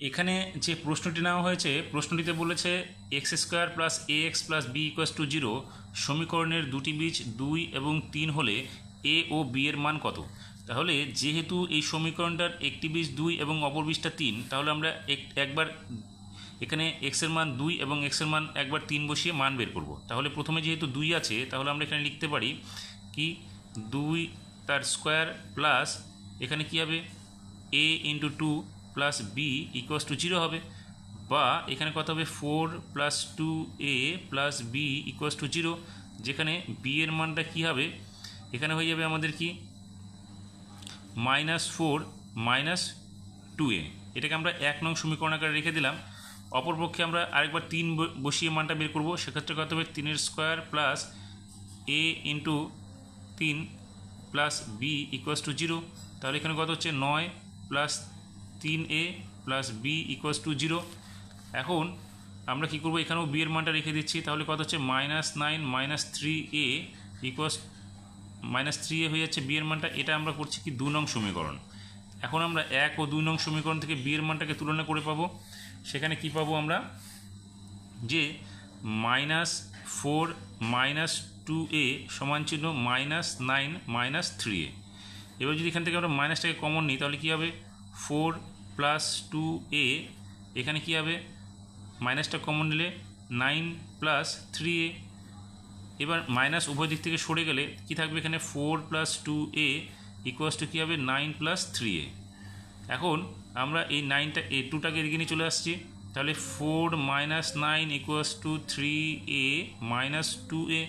এখানে যে প্রশ্নটি নেওয়া হয়েছে, প্রশ্নটিতে বলেছে x square plus a x plus b equals to zero সমীকরণের দুটি বীজ দুই এবং তিন হলে এ ও বি এর মান কত? তাহলে যেহেতু এই সমীকরণটার একটি বীজ দুই এবং অপর বীজটা তিন, তাহলে আমরা এক- একবার এখানে এক্সের মান দুই এবং এক্সের মান একবার তিন বসিয়ে মান বের করব। তাহলে প্রথমে যেহেতু দুই আছে, তাহলে আমরা এখানে লিখতে পারি কি? দুই তার স্কোয়ার প্লাস এখানে কি হবে? A into two plus b equals to zero হবে, বা এখানে কত হবে? Four plus two a plus b equals to zero যেখানে বি এর মানটা কী হবে? এখানে হয়ে যাবে আমাদের কি? Minus four minus two a এটাকে আমরা এক নং সমীকরণ আকারে রেখে দিলাম। অপরপক্ষে আমরা আরেকবার তিন বসিয়ে মানটা বের করব। সেক্ষেত্রে কত হবে? তিনের স্কোয়ার প্লাস এ ইন্টু তিন plus b equals to zero তাহলে এখানে কত হচ্ছে? নয় প্লাস তিন a plus b equals to zero এখন আমরা কী করব? এখানেও বি মানটা রেখে দিচ্ছি। তাহলে কত হচ্ছে? Minus nine minus three a equals minus three a হয়ে যাচ্ছে বি মানটা। এটা আমরা করছি কি? দু নং সমীকরণ। এখন আমরা এক ও দুই নং সমীকরণ থেকে বি মানটাকে তুলনা করে পাবো। সেখানে কি পাবো আমরা? যে minus four minus two a সমান চিহ্ন minus nine minus three a এবার যদি এখান থেকে আমরা মাইনাসটাকে কমন নিই, তাহলে কী হবে? ফোর প্লাস টু এ, এখানে কী হবে? মাইনাসটা কমন নিলে নাইন প্লাস থ্রি এ। এবার মাইনাস উভয় দিক থেকে সরে গেলে কি থাকবে এখানে? Four plus two a equals to কী হবে? Nine plus three a. এখন আমরা এই নাইনটা এ টুটাকে এদিকে নিয়ে চলে আসছি। তাহলে four minus nine equals to three a minus two a.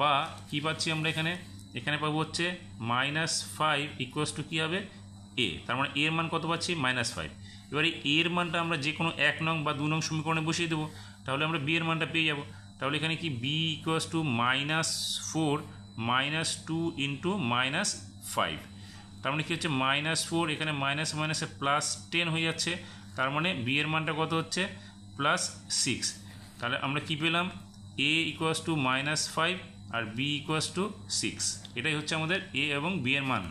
বা কী পাচ্ছি আমরা এখানে? এখানে পাবো হচ্ছে মাইনাস ফাইভ ইকুয়াস টু কী হবে? এ তার মানে এর মান কত পাচ্ছি? মাইনাস ফাইভ এবারে এর মানটা আমরা যে কোনো এক নং বা দু নং সমীকরণে বসিয়ে দেবো, তাহলে আমরা বি এর মানটা পেয়ে যাব। তাহলে এখানে কি? B equals to minus four minus two into minus five তার মানে কী হচ্ছে? মাইনাস ফোর এখানে মাইনাস মাইনাসে প্লাস টেন হয়ে যাচ্ছে। তার মানে বি এর মানটা কত হচ্ছে? প্লাস সিক্স তাহলে আমরা কি পেলাম? A equals to minus five R b equals to six এটাই হচ্ছে আমাদের এ এবং বি এর মান।